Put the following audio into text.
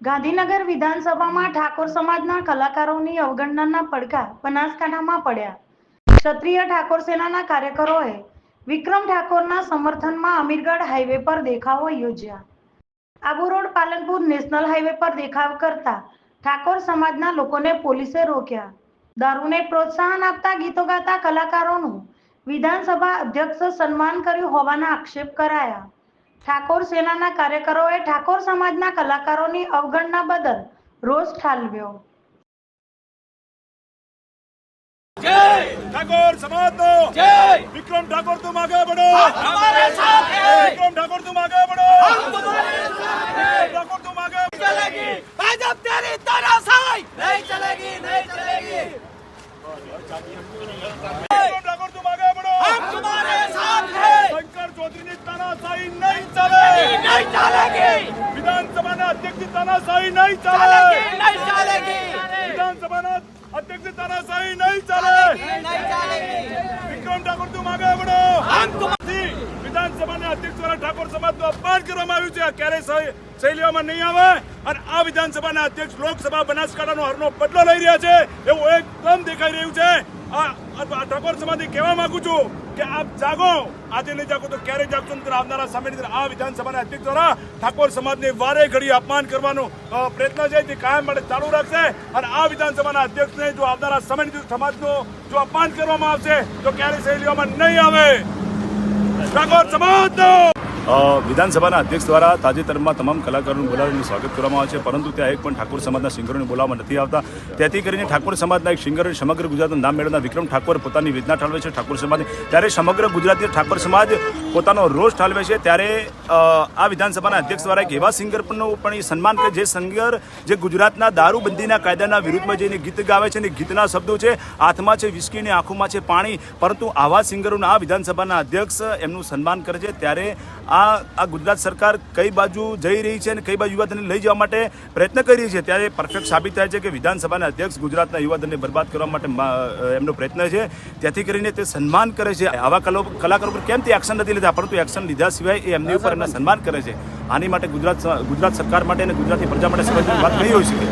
ગાંધીનગર વિધાનસભામાં ઠાકોર સમાજના કલાકારોની અવગણનાના પડકાર બનાસકાંઠામાં પડ્યા. ક્ષત્રિય ઠાકોર સેનાના કાર્યકરોએ વિક્રમ ઠાકોરના સમર્થનમાં અમીરગઢ હાઈવે પર દેખાવો યોજ્યા. Abu road Palanpur national highway પર દેખાવ કરતા ઠાકોર સમાજના લોકોને પોલીસે રોક્યા. દારૂને પ્રોત્સાહન આપતા ગીતો ગાતા કલાકારોનું વિધાનસભા અધ્યક્ષ સન્માન કર્યું હોવાના આક્ષેપ કરાયા. ઠાકોર સેનાના કાર્યકરોએ ઠાકોર સમાજના કલાકારોની અવગણના બદલ રોષ ઠાલવ્યો ઠાકોર સમાજ નો जय વિક્રમ ઠાકોર તુમ આગે બઢો हमारे साथ है વિક્રમ ઠાકોર તુમ આગે બઢો तुम्हारे साथ है ઠાકોર તુમ આગે चलेगी भाजप तेरी નહીં ચાલેગી વિધાનસભાના અધ્યક્ષની તાનાશાહી નહીં ચાલે નહીં ચાલેગી વિધાનસભાના અધ્યક્ષની તાનાશાહી નહીં ચાલે નહીં ચાલેગી વિક્રમ ઠાકોર તું માંગે વડો આમ તુમાથી વિધાનસભાના અધ્યક્ષ દ્વારા ઠાકોર સમાજનું અપમાન કરવામાં આવ્યું છે. ક્યારે શૈલીઓમાં નહીં આવે. અને આ વિધાનસભાના અધ્યક્ષ લોકસભા બનાસકાંઠાનો હરનો બદલો લઈ રહ્યા છે. એવું એકદમ દેખાઈ રહ્યું છે. આ ઠાકોર કહેવા માંગુ છું કે આપ જાગો. આજે નહીં જાગો તો ક્યારે જાગશો નહીં. આવનારા સમયની આ વિધાનસભાના અધ્યક્ષ દ્વારા ઠાકોર સમાજને વારે ઘડી અપમાન કરવાનો પ્રયત્ન છે. તે કાયમ માટે ચાલુ રાખશે. અને આ વિધાનસભાના અધ્યક્ષને જો આવનારા સમયની સમાજનો જો અપમાન કરવામાં આવશે, તો ક્યારે સહી લેવામાં નહીં આવે. ઠાકોર સમાજનો! વિધાનસભાના અધ્યક્ષ દ્વારા તાજેતરમાં તમામ કલાકારોનું બોલાવીને સ્વાગત કરવામાં આવે છે, પરંતુ ત્યાં એક પણ ઠાકોર સમાજના સિંગરોને બોલાવવામાં નથી આવતા. તેથી કરીને ઠાકોર સમાજના એક સિંગર સમગ્ર ગુજરાતનું નામ મેળવનાર વિક્રમ ઠાકોર પોતાની વેદના ઠાલવે છે. ઠાકોર સમાજ ત્યારે સમગ્ર ગુજરાતી ઠાકોર સમાજ પોતાનો રોષ ઠાલવે છે. ત્યારે આ વિધાનસભાના અધ્યક્ષ દ્વારા એક એવા સિંગરનું પણ એ સન્માન કરે, જે સિંગર જે ગુજરાતના દારૂબંધીના કાયદાના વિરુદ્ધમાં જઈને ગીત ગાવે છે અને ગીતના શબ્દો છે, હાથમાં છે વિસ્કી અને આંખોમાં છે પાણી, પરંતુ આવા સિંગરોના આ વિધાનસભાના અધ્યક્ષ એમનું સન્માન કરે છે. ત્યારે આ આ આ ગુજરાત સરકાર કઈ બાજુ જઈ રહી છે અને કઈ બાજુ યુવાધનને લઈ જવા માટે પ્રયત્ન કરી રહી છે, ત્યારે પરફેક્ટ સાબિત થાય છે કે વિધાનસભાના અધ્યક્ષ ગુજરાતના યુવાધનને બરબાદ કરવા માટે એમનો પ્રયત્ન છે. ત્યાંથી કરીને તે સન્માન કરે છે. આવા કલો- કલાકારો પર કેમ તે એક્શન નથી લીધા પરંતુ એક્શન લીધા સિવાય એ એમની ઉપર એમના સન્માન કરે છે. આની માટે ગુજરાત ગુજરાત સરકાર માટે અને ગુજરાતની પ્રજા માટે સમજવાની વાત કઈ હોઈ શકે?